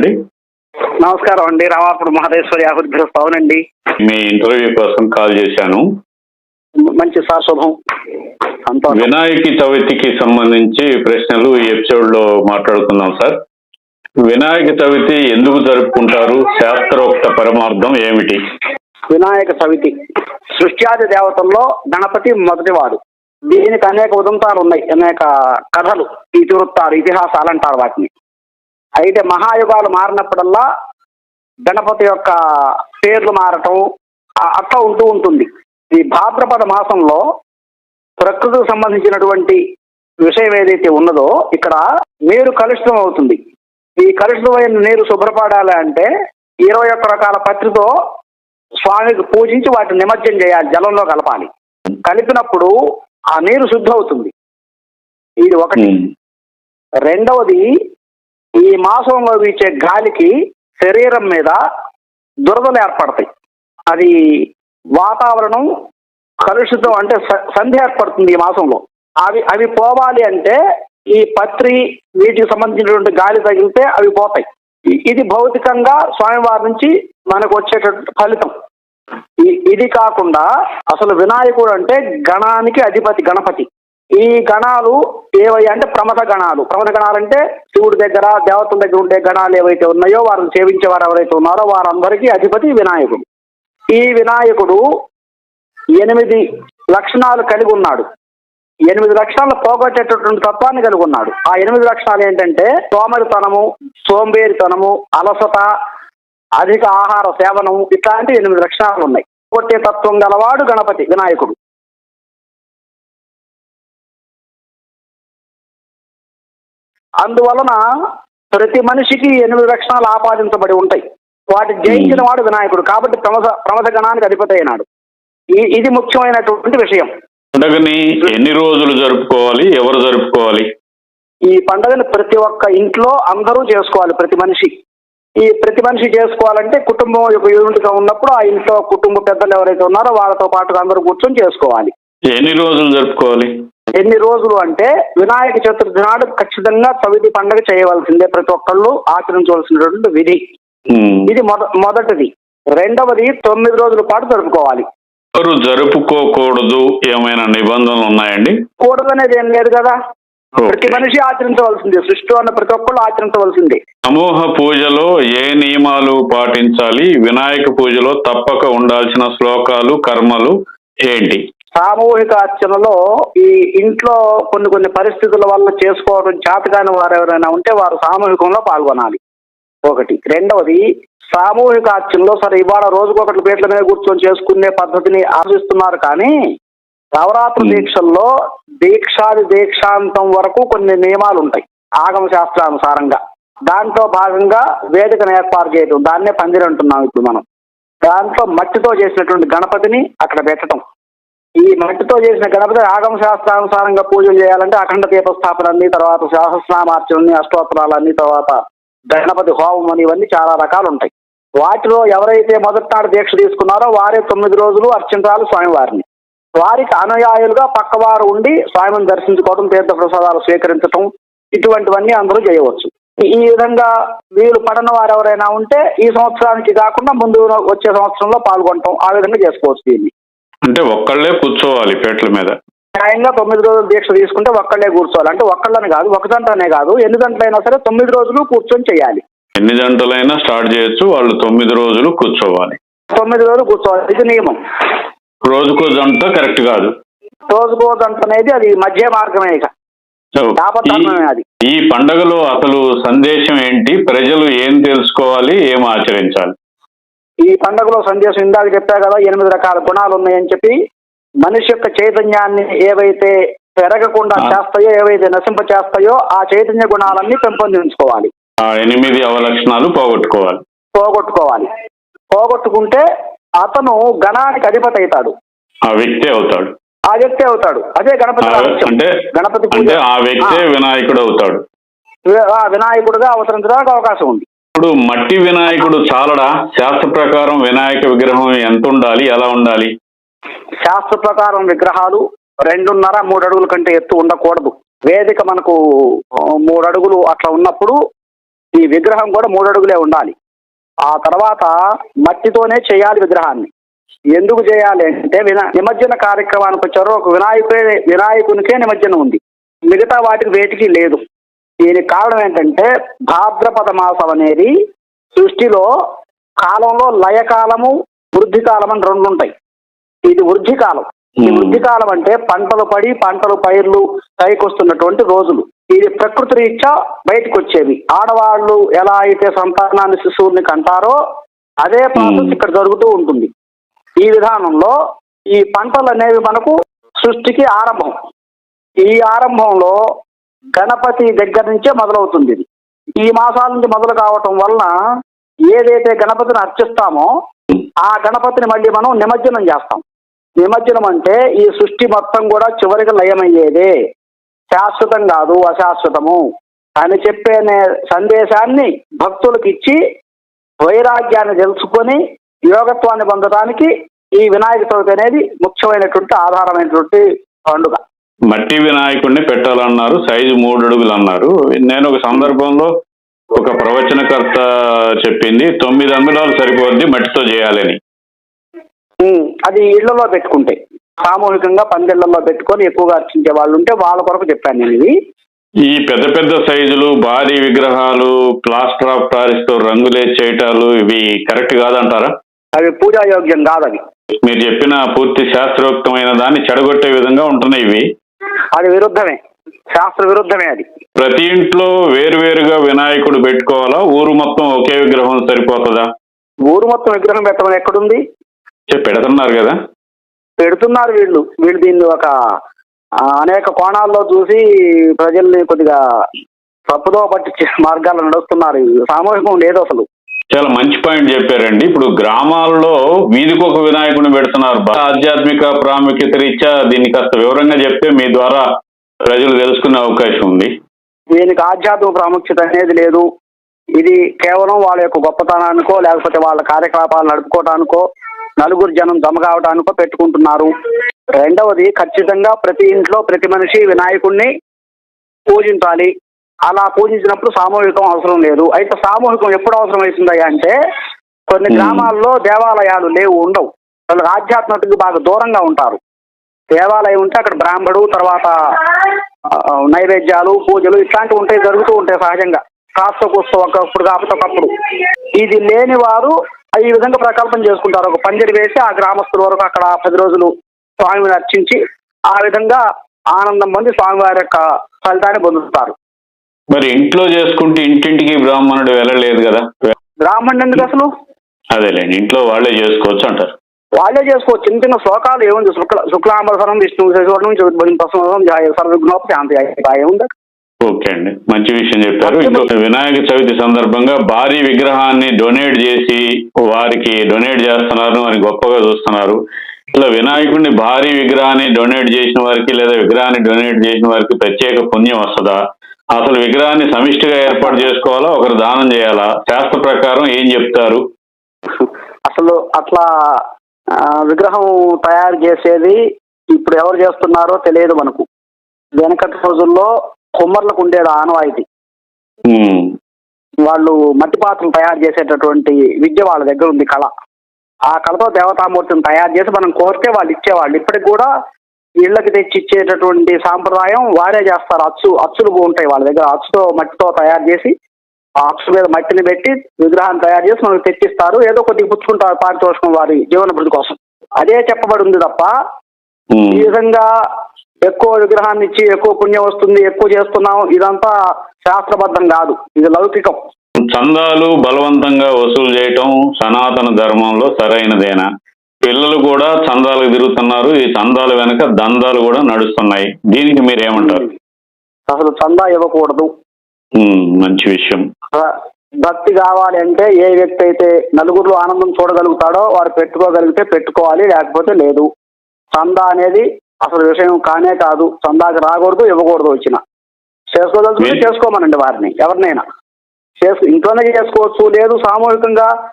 అండి నమస్కారం అండి. రామాపురం మహదేశ్వరి అభివృద్ధి అవునండి మీ ఇంటర్వ్యూ కోసం కాల్ చేశాను. మంచి సార్ శుభం వినాయక చవితికి సంబంధించి ప్రశ్నలు ఈ ఎపిసోడ్లో మాట్లాడుకుందాం సార్. వినాయక చవితి ఎందుకు జరుపుకుంటారు? శాస్త్రోక్త పరమార్థం ఏమిటి? వినాయక చవితి. సృష్ట్యాది దేవతల్లో గణపతి మొదటివాడు. దీనికి అనేక ఉదంతాలు ఉన్నాయి. అనేక కథలు ఇతివృత్తాలు ఇతిహాసాలు అంటారు వాటిని. అయితే మహాయుగాలు మారినప్పుడల్లా గణపతి యొక్క పేర్లు మారటం అట్లా ఉంటూ ఉంటుంది. ఈ భాద్రపద మాసంలో ప్రకృతికి సంబంధించినటువంటి విషయం ఏదైతే ఉన్నదో ఇక్కడ నీరు కలుషితం అవుతుంది. ఈ కలుషితమైన నీరు శుభ్రపడాలి అంటే ఇరవై ఒక్క రకాల పత్రితో స్వామికి పూజించి వాటిని నిమజ్జనం చేయాలి జలంలో కలపాలి. కలిపినప్పుడు ఆ నీరు శుద్ధి అవుతుంది. ఇది ఒకటి. రెండవది ఈ మాసంలో వీచే గాలికి శరీరం మీద దురదలు ఏర్పడతాయి. అది వాతావరణం కలుషితం అంటే స- సంధి ఏర్పడుతుంది ఈ మాసంలో. అవి అవి పోవాలి అంటే ఈ పత్రి వీటికి సంబంధించినటువంటి గాలి తగిలితే అవి పోతాయి. ఇది భౌతికంగా స్వామివారి నుంచి మనకు వచ్చేటటువంటి ఫలితం. ఇ- ఇది కాకుండా అసలు వినాయకుడు అంటే గణానికి అధిపతి గణపతి. ఈ గణాలు ఏవై అంటే ప్రమథ గణాలు. ప్రమద గణాలు అంటే శివుడి దగ్గర దేవతల దగ్గర ఉండే గణాలు ఏవైతే ఉన్నాయో వారిని సేవించేవారు ఎవరైతే ఉన్నారో వారందరికీ అధిపతి వినాయకుడు. ఈ వినాయకుడు ఎనిమిది లక్షణాలు కలిగి ఉన్నాడు. ఎనిమిది లక్షణాలు పోగొట్టేటటువంటి తత్వాన్ని కలిగి ఉన్నాడు. ఆ ఎనిమిది లక్షణాలు ఏంటంటే సోమరితనము సోంబేరితనము అలసట అధిక ఆహార సేవనం ఇట్లాంటి ఎనిమిది లక్షణాలు ఉన్నాయి. కొట్టే తత్వం గలవాడు గణపతి వినాయకుడు. అందువలన ప్రతి మనిషికి ఎనిమిది లక్షణాలు ఆపాదించబడి ఉంటాయి. వాటి జయించిన వాడు వినాయకుడు. కాబట్టి ప్రమద ప్రమద గణానికి అధిపతి అయినాడు. ఇది ముఖ్యమైనటువంటి విషయం. పండగని ఎన్ని రోజులు జరుపుకోవాలి? ఎవరు జరుపుకోవాలి? ఈ పండుగను ప్రతి ఒక్క ఇంట్లో అందరూ చేసుకోవాలి ప్రతి మనిషి. ఈ ప్రతి మనిషి చేసుకోవాలంటే కుటుంబం యొక్క యూనిట్గా ఉన్నప్పుడు ఆ ఇంట్లో కుటుంబ పెద్దలు ఎవరైతే ఉన్నారో వాళ్ళతో పాటు అందరూ కూర్చొని చేసుకోవాలి. ఎన్ని రోజులు జరుపుకోవాలి? ఎన్ని రోజులు అంటే వినాయక చతుర్థి నాడు ఖచ్చితంగా చవితి పండుగ చేయవలసిందే ప్రతి ఒక్కళ్ళు ఆచరించవలసినటువంటి విధి. ఇది మొద మొదటిది. రెండవది తొమ్మిది రోజుల పాటు జరుపుకోవాలి. ఎవరు జరుపుకోకూడదు ఏమైనా నిబంధనలు ఉన్నాయండి? కూడదనేది ఏం లేదు కదా. ప్రతి మనిషి ఆచరించవలసిందే. సృష్టి ఉన్న ప్రతి ఒక్కళ్ళు ఆచరించవలసిందే. సమూహ పూజలో ఏ నియమాలు పాటించాలి? వినాయక పూజలో తప్పక ఉండాల్సిన శ్లోకాలు కర్మలు ఏంటి? సామూహిక అర్చనలో ఈ ఇంట్లో కొన్ని కొన్ని పరిస్థితుల వల్ల చేసుకోవడం చేతకాని వారు ఎవరైనా ఉంటే వారు సామూహికంలో పాల్గొనాలి. ఒకటి. రెండవది సామూహిక అర్చనలో సరే ఇవాళ రోజుకొకటి పీటల మీద కూర్చొని చేసుకునే పద్ధతిని ఆశిస్తున్నారు కానీ నవరాత్రి. దీక్షల్లో దీక్షాది దీక్షాంతం వరకు కొన్ని నియమాలు ఉంటాయి ఆగమ శాస్త్రానుసారంగా. దాంట్లో భాగంగా వేదికను ఏర్పాటు చేయడం దాన్నే పందిరి అంటున్నాం ఇప్పుడు మనం. దాంట్లో మట్టితో చేసినటువంటి గణపతిని అక్కడ పెట్టడం ఈ మట్టితో చేసిన గణపతి ఆగమ శాస్త్రానుసారంగా పూజలు చేయాలంటే అఖండ దీపస్థాపనని తర్వాత సహస్రనామార్చనని అష్టోత్తరాలన్నీ తర్వాత గణపతి హోమం అని ఇవన్నీ చాలా రకాలు ఉంటాయి వాటిలో ఎవరైతే మొదటినాడు దీక్ష తీసుకున్నారో వారే తొమ్మిది రోజులు అర్చించాలి స్వామివారిని. వారికి అనుయాయులుగా పక్కవారు ఉండి స్వామిని దర్శించుకోవడం తీర్థ ప్రసాదాలు స్వీకరించటం ఇటువంటివన్నీ అందరూ చేయవచ్చు. ఈ- విధంగా వీలు పడని వారు ఎవరైనా ఉంటే ఈ సంవత్సరానికి కాకుండా ముందు వచ్చే సంవత్సరంలో పాల్గొనటం ఆ విధంగా చేసుకోవచ్చు దీన్ని. అంటే ఒక్కళ్ళే కూర్చోవాలి పేట్ల మీద. న్యాయంగా తొమ్మిది రోజులు దీక్ష తీసుకుంటే ఒక్కళ్ళే కూర్చోవాలి. అంటే ఒక్కళ్ళని కాదు ఒక గంటనే కాదు. ఎన్ని గంటలైనా సరే తొమ్మిది రోజులు కూర్చొని చేయాలి. ఎన్ని గంటలైనా స్టార్ట్ చేయొచ్చు వాళ్ళు తొమ్మిది రోజులు కూర్చోవాలి. తొమ్మిది రోజులు కూర్చోవాలి. ఇది నియమం. రోజుకో జంట కరెక్ట్ కాదు. రోజుకో గంట అనేది అది మధ్య మార్గమే ఇక. అది. ఈ పండగలో అసలు సందేశం ఏంటి? ప్రజలు ఏం తెలుసుకోవాలి? ఏం ఆచరించాలి? ఈ పండుగలో సందేశం ఇందాక చెప్పా కదా ఎనిమిది రకాల గుణాలు ఉన్నాయని చెప్పి మనిషి యొక్క చైతన్యాన్ని ఏవైతే పెరగకుండా. చేస్తాయో ఏవైతే నశింప చేస్తాయో ఆ చైతన్య గుణాలన్నీ పెంపొందించుకోవాలి. ఎనిమిది అవలక్షణాలు పోగొట్టుకోవాలి. పోగొట్టుకోవాలి. పోగొట్టుకుంటే అతను గణానికి అధిపతి అవుతాడు. ఆ వ్యక్తి అవుతాడు. ఆ వ్యక్తి అవుతాడు. అదే గణపతి. అంటే గణపతి పూజ. ఆ వ్యక్తే. వినాయకుడు అవుతాడు. వినాయకుడిగా అవతరించడానికి అవకాశం ఉంది. ఇప్పుడు మట్టి వినాయకుడు చాలడా? శాస్త్ర ప్రకారం వినాయక విగ్రహం ఎంత ఉండాలి? ఎలా ఉండాలి? శాస్త్ర ప్రకారం విగ్రహాలు రెండున్నర మూడు అడుగుల కంటే ఎత్తు ఉండకూడదు. వేదిక మనకు మూడు అడుగులు అట్లా ఉన్నప్పుడు ఈ విగ్రహం కూడా మూడు అడుగులే ఉండాలి. ఆ తర్వాత మట్టితోనే చేయాలి విగ్రహాన్ని. ఎందుకు చేయాలి అంటే వినా నిమజ్జన కార్యక్రమానికి వచ్చారు. ఒక వినాయకుడే వినాయకునికే నిమజ్జనం ఉంది. మిగతా వాటికి వేటికి లేదు. దీనికి కారణం ఏంటంటే భాద్రపద మాసం అనేది సృష్టిలో కాలంలో లయకాలము వృద్ధి కాలం అని రెండు ఉంటాయి ఇది వృద్ధి కాలం ఈ. వృద్ధి కాలం అంటే పంటలు పడి పంటలు పైర్లు పైకొస్తున్నటువంటి రోజులు. ఇది ప్రకృతి రీత్యా బయటకు వచ్చేవి ఆడవాళ్ళు ఎలా అయితే సంతానాన్ని శిశువుని కంటారో అదే ప్రాసెస్. ఇక్కడ జరుగుతూ ఉంటుంది. ఈ విధానంలో ఈ పంటలు అనేవి మనకు సృష్టికి ఆరంభం. ఈ ఆరంభంలో గణపతి దగ్గర నుంచే మొదలవుతుంది ఇది. ఈ మాసాల నుంచి మొదలు కావటం వలన ఏదైతే గణపతిని అర్చిస్తామో ఆ గణపతిని మళ్ళీ మనం నిమజ్జనం చేస్తాం. నిమజ్జనం అంటే ఈ సృష్టి మొత్తం కూడా చివరికి లయమయ్యేదే. శాశ్వతం కాదు అశాశ్వతము అని చెప్పే సందేశాన్ని భక్తులకు ఇచ్చి వైరాగ్యాన్ని తెలుసుకొని యోగత్వాన్ని పొందడానికి ఈ వినాయక చవితి అనేది ముఖ్యమైనటువంటి ఆధారమైనటువంటి పండుగ. మట్టి వినాయకుడిని పెట్టాలన్నారు సైజు మూడు అడుగులు అన్నారు. నేను ఒక సందర్భంలో ఒక ప్రవచనకర్త చెప్పింది తొమ్మిది అంగుళాలు సరిపోద్ది మట్టితో చేయాలని. అది ఇళ్ళలో పెట్టుకుంటే సామూహికంగా పందిళ్ళలో పెట్టుకొని ఎక్కువగా అర్చించే వాళ్ళు ఉంటే వాళ్ళ కొరకు చెప్పాను నేను ఇది. ఈ పెద్ద పెద్ద సైజులు భారీ విగ్రహాలు ప్లాస్టర్ ఆఫ్ ప్యారిస్తో రంగులే చేయటాలు ఇవి కరెక్ట్ కాదంటారా? అవి పూజాయోగ్యం కాదు అవి మీరు చెప్పిన పూర్తి శాస్త్రోక్తమైన దాన్ని చెడగొట్టే విధంగా ఉంటున్నాయి ఇవి. అది విరుద్ధమే. శాస్త్ర విరుద్ధమే అది. ప్రతి ఇంట్లో వేరువేరుగా వినాయకుడు పెట్టుకోవాలా? ఊరు మొత్తం ఒకే విగ్రహం సరిపోతుందా? ఊరు మొత్తం విగ్రహం పెట్టడం ఎక్కడుంది? పెడుతున్నారు కదా. పెడుతున్నారు వీళ్ళు. వీళ్ళు దీన్ని ఒక అనేక కోణాల్లో చూసి ప్రజల్ని కొద్దిగా తప్పుదో పట్టించే మార్గాలు నడుస్తున్నారు. సామూహికం లేదు అసలు. చాలా మంచి పాయింట్ చెప్పారండి. ఇప్పుడు గ్రామాల్లో వీధికి ఒక వినాయకుడిని పెడుతున్నారు. ఆధ్యాత్మిక ప్రాముఖ్యత రీత్యా దీన్ని కాస్త వివరంగా చెప్తే మీ ద్వారా ప్రజలు తెలుసుకునే అవకాశం ఉంది. దీనికి ఆధ్యాత్మిక ప్రాముఖ్యత అనేది లేదు. ఇది కేవలం వాళ్ళ యొక్క గొప్పతనానికో లేకపోతే వాళ్ళ కార్యకలాపాలు నడుపుకోవటానికో నలుగురు జనం జమ కావటానికో పెట్టుకుంటున్నారు. రెండవది ఖచ్చితంగా ప్రతి ఇంట్లో ప్రతి మనిషి వినాయకుడిని పూజించాలి. అలా పూజించినప్పుడు సామూహికం అవసరం లేదు. అయితే సామూహికం ఎప్పుడు అవసరం అవుతుందయ్యా అంటే కొన్ని. గ్రామాల్లో దేవాలయాలు లేవు ఉండవు. వాళ్ళు ఆధ్యాత్మికతకు బాగా దూరంగా ఉంటారు. దేవాలయం ఉంటే అక్కడ బ్రాహ్మడు తర్వాత నైవేద్యాలు పూజలు ఇట్లాంటివి ఉంటాయి జరుగుతూ ఉంటాయి సహజంగా. కాస్త కూస్త ఒకప్పుడు కాకపోతే ఒకప్పుడు. ఇది లేని వారు ఈ విధంగా ప్రకల్పన చేసుకుంటారు. ఒక పందిరి వేసి ఆ గ్రామస్తుల వరకు అక్కడ పది రోజులు స్వామిని అర్చించి ఆ విధంగా ఆనందం పొంది స్వామివారి యొక్క ఫలితాన్ని పొందుతారు. మరి ఇంట్లో చేసుకుంటే ఇంటింటికి బ్రాహ్మణుడు వెళ్ళలేదు కదా? బ్రాహ్మణుడు ఎందుకు అసలు? అదేలేండి ఇంట్లో వాళ్ళే చేసుకోవచ్చు అంటారు. వాళ్ళే చేసుకోవచ్చు. చిన్న చిన్న శ్లోకాలు ఏముంది? శుక్ల శుక్లాంబరం విష్ణు శశివర్ణం ప్రసం సర్వజ్ఞోప శాంతి ఏముంది ఓకే అండి మంచి విషయం చెప్పారు. ఇంకో వినాయక చవితి సందర్భంగా భారీ విగ్రహాన్ని డొనేట్ చేసి వారికి డొనేట్ చేస్తున్నారు అని గొప్పగా చూస్తున్నారు. ఇలా వినాయకుడిని భారీ విగ్రహాన్ని డొనేట్ చేసిన వారికి లేదా విగ్రహాన్ని డొనేట్ చేసిన వారికి ప్రత్యేక పుణ్యం వస్తుందా? అసలు విగ్రహాన్ని సమిష్టిగా ఏర్పాటు చేసుకోవాలా? ఒకరు దానం చేయాలా? శాస్త్ర ప్రకారం ఏం చెప్తారు? అసలు అట్లా విగ్రహం తయారు చేసేది ఇప్పుడు ఎవరు చేస్తున్నారో తెలియదు మనకు. వెనకటి రోజుల్లో కుమ్మర్లకు ఉండేది ఆనవాయితీ. వాళ్ళు మట్టి పాత్రలు తయారు చేసేటటువంటి విద్య వాళ్ళ దగ్గర ఉంది కళ. ఆ కళతో దేవతామూర్తిని తయారు చేసి మనం కోరితే వాళ్ళు ఇచ్చేవాళ్ళు. ఇప్పటికి కూడా ఇళ్ళకి తెచ్చి ఇచ్చేటటువంటి సాంప్రదాయం వారే చేస్తారు. అచ్చు అచ్చులు ఉంటాయి వాళ్ళ దగ్గర. అచ్చుతో మట్టితో తయారు చేసి ఆ అచ్చు మీద మట్టిని పెట్టి విగ్రహాన్ని తయారు చేసి మనకు తెచ్చిస్తారు. ఏదో కొద్దిగా పుచ్చుకుంటారు పారితోషికం వారి జీవన భృతి కోసం. అదే చెప్పబడి ఉంది తప్ప. ఈ విధంగా ఎక్కువ విగ్రహాన్ని ఇచ్చి ఎక్కువ పుణ్యం వస్తుంది ఎక్కువ చేస్తున్నాం ఇదంతా శాస్త్రబద్ధం కాదు. ఇది లౌకికం. చందాలు బలవంతంగా వసూలు చేయటం సనాతన ధర్మంలో సరైనదేనా? పిల్లలు కూడా చందాలకు తిరుగుతున్నారు. ఈ చందాల వెనక దందాలు కూడా నడుస్తున్నాయి. దీనికి మీరేమంటారు? అసలు చందా ఇవ్వకూడదు. మంచి విషయం. భక్తి కావాలి అంటే ఏ వ్యక్తి అయితే నలుగురిలో ఆనందం చూడగలుగుతాడో వాడు పెట్టుకోగలిగితే పెట్టుకోవాలి లేకపోతే లేదు. చందా అనేది అసలు విషయం కానే కాదు. చందాకి రాకూడదు ఇవ్వకూడదు వచ్చిన. మీ- చేసుకోమనండి వారిని ఎవరినైనా. చేసు ఇంట్లోనే చేసుకోవచ్చు లేదు సామూహికంగా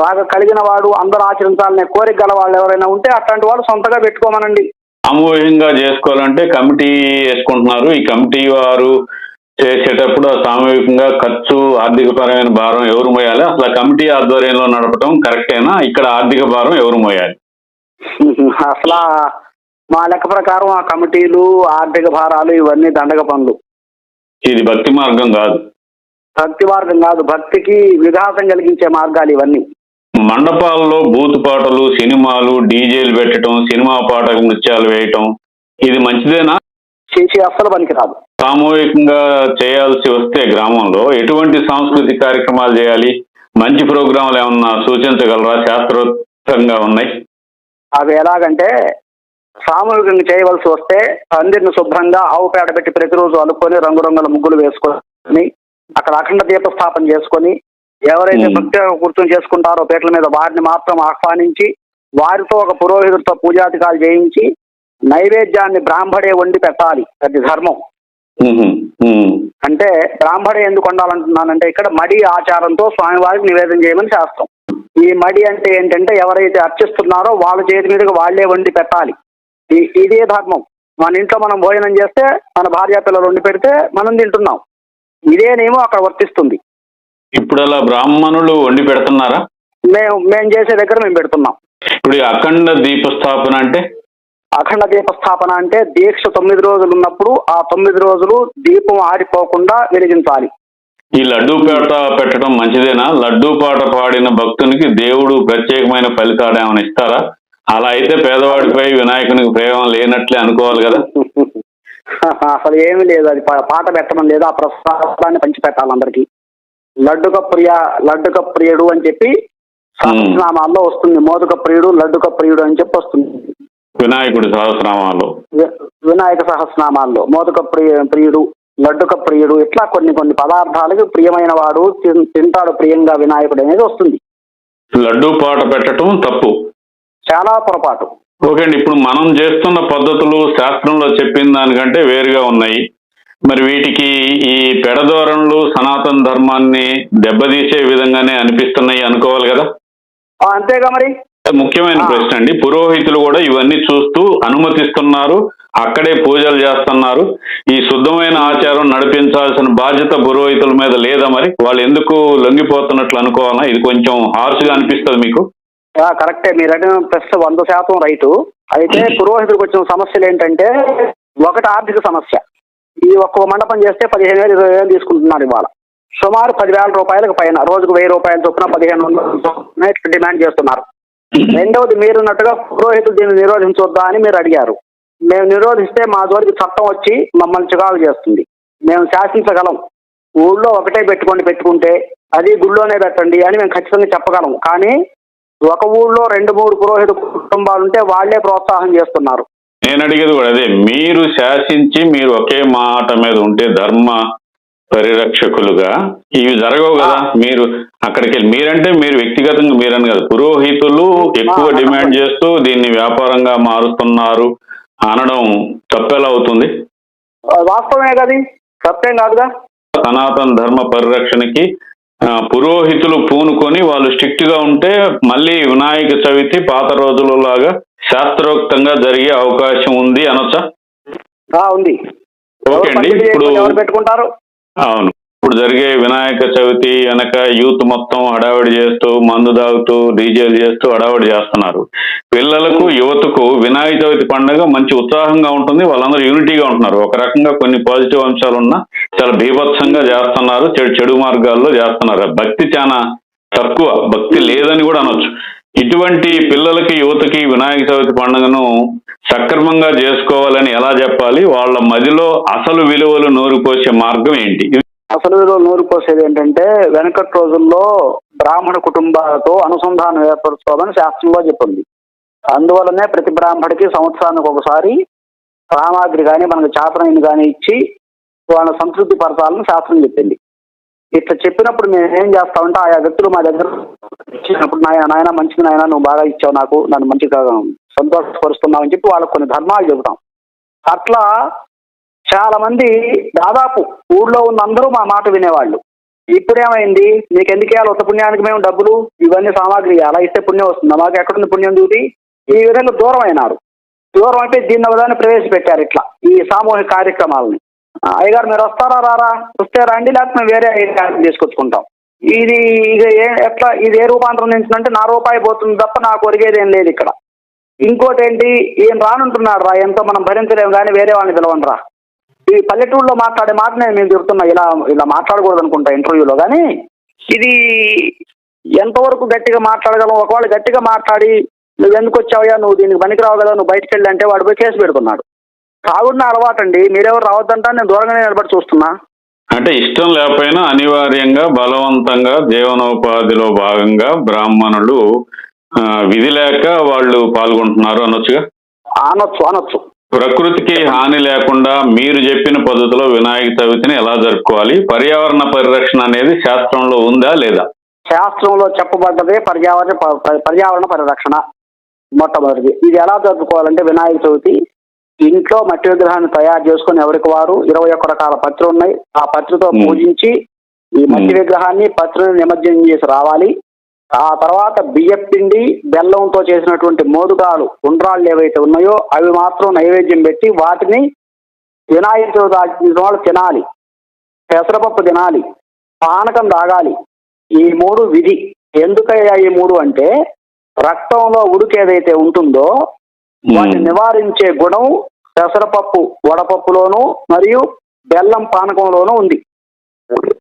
బాగా కలిగిన వాడు అందరూ ఆచరించాలనే కోరిక గల వాళ్ళు ఎవరైనా ఉంటే అట్లాంటి వాళ్ళు సొంతగా పెట్టుకోమనండి. సామూహికంగా చేసుకోవాలంటే కమిటీ వేసుకుంటున్నారు. ఈ కమిటీ వారు చేసేటప్పుడు సామూహికంగా ఖర్చు ఆర్థికపరమైన భారం ఎవరు మోయాలి? అసలు కమిటీ ఆధ్వర్యంలో నడపడం కరెక్టేనా? ఇక్కడ ఆర్థిక భారం ఎవరు మోయాలి? అసలు మా లెక్క ప్రకారం ఆ కమిటీలు ఆర్థిక భారాలు ఇవన్నీ దండగ పనులు ఇది భక్తి మార్గం కాదు. భక్తి మార్గం కాదు. భక్తికి విఘాతం కలిగించే మార్గాలు ఇవన్నీ. మండపాల్లో బూతు పాటలు సినిమాలు డీజేలు పెట్టడం సినిమా పాట నృత్యాలు వేయటం ఇది మంచిదేనా? చేసి అస్సలు పనికిరాదు. సామూహికంగా చేయాల్సి వస్తే గ్రామంలో ఎటువంటి సాంస్కృతిక కార్యక్రమాలు చేయాలి? మంచి ప్రోగ్రాంలు ఏమన్నా సూచించగలరా? శాస్త్రోక్తంగా ఉన్నాయి. అవి ఎలాగంటే సామూహికంగా చేయవలసి వస్తే పందిరిని శుభ్రంగా ఆవు పేడ పెట్టి ప్రతిరోజు అలుకొని రంగురంగుల ముగ్గులు వేసుకొని అక్కడ అఖండ దీపస్థాపన చేసుకొని ఎవరైతే. భక్తి కూర్చొని చేసుకుంటారో పీటల మీద వారిని మాత్రం ఆహ్వానించి వారితో ఒక పురోహితుడితో పూజాధికాలు చేయించి నైవేద్యాన్ని బ్రాహ్మడే వండి పెట్టాలి. అది ధర్మం. అంటే బ్రాహ్మడే ఎందుకు వండాలంటున్నానంటే ఇక్కడ మడి ఆచారంతో స్వామివారికి నివేదన చేయమని శాస్త్రం. ఈ మడి అంటే ఏంటంటే ఎవరైతే అర్చిస్తున్నారో వాళ్ళ చేతి మీదకి వాళ్ళే వండి పెట్టాలి. ఇదే ధర్మం. మన ఇంట్లో మనం భోజనం చేస్తే మన భార్య పిల్లలు వండి పెడితే మనం తింటున్నాం. ఇదే నియమం అక్కడ వర్తిస్తుంది. ఇప్పుడు అలా బ్రాహ్మణులు వండి పెడుతున్నారా? మేము మేము చేసే దగ్గర మేము పెడుతున్నాం. ఇప్పుడు అఖండ దీపస్థాపన అంటే? అఖండ దీప స్థాపన అంటే దీక్ష తొమ్మిది రోజులు ఉన్నప్పుడు ఆ తొమ్మిది రోజులు దీపం ఆరిపోకుండా వెలిగించాలి. ఈ లడ్డూ పాట పెట్టడం మంచిదేనా? లడ్డూ పాట పాడిన భక్తునికి దేవుడు ప్రత్యేకమైన ఫలితాలు ఏమైనా ఇస్తారా? అలా అయితే పేదవాడిపై వినాయకునికి ప్రేమ లేనట్లే అనుకోవాలి కదా. అసలు ఏమీ లేదు అది పాట పెట్టడం లేదు ఆ ప్రసాదాన్ని పంచిపెట్టాలి అందరికి. లడ్డుక ప్రియ లడ్డుక ప్రియుడు అని చెప్పి సహస్రనామాల్లో వస్తుంది. మోదుక ప్రియుడు లడ్డుక ప్రియుడు అని చెప్పి వస్తుంది. వినాయకుడి సహస్రనామాలు వి- వినాయక సహస్రనామాల్లో. మోదుక ప్రియ ప్రియుడు లడ్డుక ప్రియుడు ఇట్లా కొన్ని కొన్ని పదార్థాలకు ప్రియమైన వాడు తింటాడు ప్రియంగా వినాయకుడు అనేది వస్తుంది. లడ్డూ పాట పెట్టడం తప్పు. చాలా పొరపాటు. ఓకే అండి ఇప్పుడు మనం చేస్తున్న పద్ధతులు శాస్త్రంలో చెప్పిన దానికంటే వేరుగా ఉన్నాయి. మరి వీటికి ఈ పెడధోరణులు సనాతన ధర్మాన్ని దెబ్బతీసే విధంగానే అనిపిస్తున్నాయి అనుకోవాలి కదా? అంతేగా మరి. ముఖ్యమైన. ప్రశ్న అండి. పురోహితులు కూడా ఇవన్నీ చూస్తూ అనుమతిస్తున్నారు అక్కడే పూజలు చేస్తున్నారు. ఈ శుద్ధమైన ఆచారం నడిపించాల్సిన బాధ్యత పురోహితుల మీద లేదా మరి? వాళ్ళు ఎందుకు లొంగిపోతున్నట్లు అనుకోవాలా? ఇది కొంచెం హార్ష్గా అనిపిస్తుంది మీకు. కరెక్టే. మీరు అడిగిన ప్రశ్న వంద శాతం రైటు. అయితే పురోహితుడికి వచ్చిన సమస్యలు ఏంటంటే ఒకటి ఆర్థిక సమస్య. ఈ ఒక్క మండపం చేస్తే పదిహేను వేలు ఇరవై వేలు తీసుకుంటున్నారు ఇవాళ. సుమారు పదివేల రూపాయలకు పైన రోజుకు వెయ్యి రూపాయల చొప్పున పదిహేను వందల డిమాండ్ చేస్తున్నారు. రెండవది మీరున్నట్టుగా పురోహితులు దీన్ని నిరోధించొద్దా అని మీరు అడిగారు. మేము నిరోధిస్తే మా జోలికి చట్టం వచ్చి మమ్మల్ని చికాకు చేస్తుంది. మేము శాసించగలం. ఊళ్ళో ఒకటే పెట్టుకోండి పెట్టుకుంటే అది గుళ్ళోనే పెట్టండి అని మేము ఖచ్చితంగా చెప్పగలం. కానీ ఒక ఊళ్ళో రెండు మూడు పురోహిత కుటుంబాలు ఉంటే వాళ్ళే ప్రోత్సాహం చేస్తున్నారు. నేను అడిగేది కూడా అదే మీరు శాసించి మీరు ఒకే మాట మీద ఉంటే ధర్మ పరిరక్షకులుగా ఇవి జరగవు కదా? మీరు అక్కడికి వెళ్ళి మీరంటే మీరు వ్యక్తిగతంగా మీరని కదా పురోహితులు ఎక్కువ డిమాండ్ చేస్తూ దీన్ని వ్యాపారంగా మారుస్తున్నారు అనడం తప్పెలా అవుతుంది? వాస్తవమే కది సత్యం కాదుగా? సనాతన ధర్మ పరిరక్షణకి పురోహితులు పూనుకొని వాళ్ళు స్ట్రిక్ట్గా ఉంటే మళ్ళీ వినాయక చవితి పాత రోజులలాగా శాస్త్రోక్తంగా జరిగే అవకాశం ఉంది అనొచ్చా? ఉంది. ఓకే అండి ఇప్పుడు పెట్టుకుంటారు? అవును. ఇప్పుడు జరిగే వినాయక చవితి వెనక యూత్ మొత్తం హడావిడి చేస్తూ మందు తాగుతూ డీజేలు చేస్తూ హడావిడి చేస్తున్నారు. పిల్లలకు యువతకు వినాయక చవితి పండుగ మంచి ఉత్సాహంగా ఉంటుంది. వాళ్ళందరూ యూనిటీగా ఉంటున్నారు. ఒక రకంగా కొన్ని పాజిటివ్ అంశాలు ఉన్నా చాలా బీభత్సంగా చేస్తున్నారు. చెడు చెడు మార్గాల్లో చేస్తున్నారు. భక్తి చాలా తక్కువ. భక్తి లేదని కూడా అనొచ్చు. ఇటువంటి పిల్లలకి యువతకి వినాయక చవితి పండుగను సక్రమంగా చేసుకోవాలని ఎలా చెప్పాలి? వాళ్ళ మదిలో అసలు విలువలు నూరుపోసే మార్గం ఏంటి? అసలు విలువలు నూరుపోసేది ఏంటంటే వెనకటి రోజుల్లో బ్రాహ్మణ కుటుంబాలతో అనుసంధానం ఏర్పరచుకోవాలని శాస్త్రంలో చెప్పింది. అందువలనే ప్రతి బ్రాహ్మడికి సంవత్సరానికి ఒకసారి సామాగ్రి కానీ మనకు చాతనైన కానీ ఇచ్చి వాళ్ళ సంతృప్తి పరచాలని శాస్త్రం చెప్పింది. ఇట్లా చెప్పినప్పుడు మేము ఏం చేస్తామంటే ఆయా వ్యక్తులు మా దగ్గర ఇచ్చినప్పుడు నాయన నాయన మంచిది నాయన నువ్వు బాగా ఇచ్చావు నాకు నన్ను మంచిగా సంతోషపరుస్తున్నావు అని చెప్పి వాళ్ళకు కొన్ని ధర్మాలు చెబుతాం. అట్లా చాలా మంది దాదాపు ఊళ్ళో ఉన్న అందరూ మా మాట వినేవాళ్ళు. ఇప్పుడేమైంది? మీకు ఎందుకు ఇవ్వాలి ఉత్త పుణ్యానికి మేము డబ్బులు? ఇవన్నీ సామాగ్రి అలా ఇస్తే పుణ్యం వస్తుందా? మాకు ఎక్కడుంది పుణ్యం చూపి ఈ విధంగా దూరం అయినారు దూరం అయిపోయి దీన్ని ఒకదాన్ని ప్రవేశపెట్టారు ఇట్లా ఈ సామూహిక కార్యక్రమాలని. అయ్యగారు మీరు వస్తారా రారా? వస్తే రండి లేకపోతే మేము వేరే అయ్యగారిని తీసుకొచ్చుకుంటాం. ఇది ఇది ఏ ఎట్లా ఇది ఏ రూపాంతరం నించుందంటే నా రూపాయి పోతుంది తప్ప నాకు ఒరిగేది ఏం లేదు ఇక్కడ. ఇంకోటి ఏంటి ఈయన రానుంటున్నాడు రా ఎంతో మనం భరించలేము కానీ వేరే వాళ్ళని పిలవండి రా. ఈ పల్లెటూరులో మాట్లాడే మాట నేను మేము చెప్తున్నా ఇలా ఇలా మాట్లాడకూడదు అనుకుంటా ఇంటర్వ్యూలో. కానీ ఇది ఎంతవరకు గట్టిగా మాట్లాడగలం? ఒకవేళ గట్టిగా మాట్లాడి నువ్వు ఎందుకు వచ్చావయ్యా? నువ్వు దీనికి పనికిరావు కదా నువ్వు బయటకు వెళ్ళి అంటే వాడిపై కేసు పెడుతున్నాడు. తాగుడిన అలవాటు అండి మీరెవరు రావద్దంటా నేను దూరంగానే నిలబడి చూస్తున్నా. అంటే ఇష్టం లేకపోయినా అనివార్యంగా బలవంతంగా జీవనోపాధిలో భాగంగా బ్రాహ్మణులు విధి లేక వాళ్ళు పాల్గొంటున్నారు. అనొచ్చుగా? అనొచ్చు అనొచ్చు. ప్రకృతికి హాని లేకుండా మీరు చెప్పిన పద్ధతిలో వినాయక చవితిని ఎలా జరుపుకోవాలి? పర్యావరణ పరిరక్షణ అనేది శాస్త్రంలో ఉందా లేదా? శాస్త్రంలో చెప్పబడ్డదే పర్యావరణ పర్యావరణ పరిరక్షణ మొట్టమొదటిది. ఇది ఎలా జరుపుకోవాలంటే వినాయక చవితి ఇంట్లో మట్టి విగ్రహాన్ని తయారు చేసుకొని ఎవరికి వారు? ఇరవై ఒక్క రకాల పత్రులు ఉన్నాయి. ఆ పత్రితో. పూజించి ఈ మట్టి. విగ్రహాన్ని పత్రుని నిమజ్జనం చేసి రావాలి. ఆ తర్వాత బియ్యం పిండి బెల్లంతో చేసినటువంటి మోదుగాలు ఉండ్రాళ్ళు ఏవైతే ఉన్నాయో అవి మాత్రం నైవేద్యం పెట్టి వాటిని వినాయక వాళ్ళు తినాలి. పెసరపప్పు తినాలి. పానకం తాగాలి. ఈ మూడు విధి. ఎందుకయ్యా ఈ మూడు అంటే రక్తంలో ఉడుకు ఏదైతే ఉంటుందో వాటిని. నివారించే గుణం పెసరపప్పు వడపప్పులోను మరియు బెల్లం పానకంలోనూ ఉంది.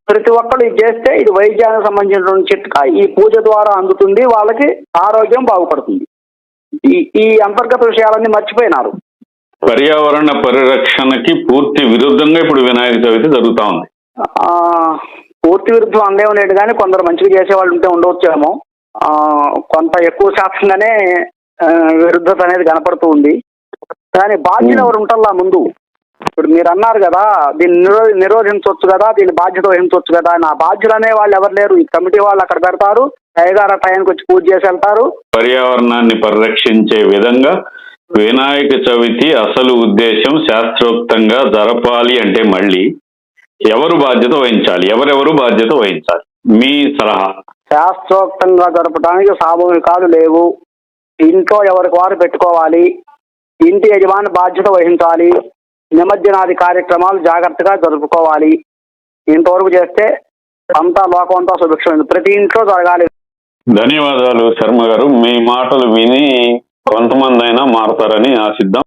ప్రతి ఒక్కరు ఇది చేస్తే ఇది వైద్యానికి సంబంధించినటువంటి చిట్కా. ఈ పూజ ద్వారా అందుతుంది వాళ్ళకి ఆరోగ్యం బాగుపడుతుంది. ఈ ఈ అంతర్గత విషయాలన్నీ మర్చిపోయినారు. పర్యావరణ పరిరక్షణకి పూర్తి విరుద్ధంగా ఇప్పుడు వినాయక చవితి జరుగుతా ఉంది. పూర్తి విరుద్ధం అందేం లేదు కానీ కొందరు మంచిగా చేసే వాళ్ళు ఉంటే ఉండవచ్చేమో. కొంత ఎక్కువ శాతంగానే విరుద్ధత అనేది కనపడుతూ ఉంది. కానీ బాధ్యత ఎవరు ఉంటారా ముందు? ఇప్పుడు మీరు అన్నారు కదా దీన్ని నిరో నిరోధించవచ్చు కదా దీన్ని బాధ్యత వహించవచ్చు కదా నా బాధ్యులు అనే వాళ్ళు ఎవరు లేరు. ఈ కమిటీ వాళ్ళు అక్కడ పెడతారు. అయ్యగారు టైంకి వచ్చి పూజ చేసి వెళ్తారు. పర్యావరణాన్ని పరిరక్షించే విధంగా వినాయక చవితి అసలు ఉద్దేశం శాస్త్రోక్తంగా జరపాలి అంటే మళ్ళీ ఎవరు బాధ్యత వహించాలి? ఎవరెవరు బాధ్యత వహించాలి? మీ సలహా. శాస్త్రోక్తంగా జరపడానికి సామూహికాలు లేవు. ఇంట్లో ఎవరికి వారు పెట్టుకోవాలి ఇంటి యజమాని బాధ్యత వహించాలి నిమజ్జనాది కార్యక్రమాలు జాగ్రత్తగా జరుపుకోవాలి. ఇంతవరకు చేస్తే అంతా లోకం అంతా సుభిక్షమైంది. ప్రతి ఇంట్లో జరగాలి. ధన్యవాదాలు శర్మ గారు. మీ మాటలు విని కొంతమంది అయినా మారతారని ఆశిద్దాం.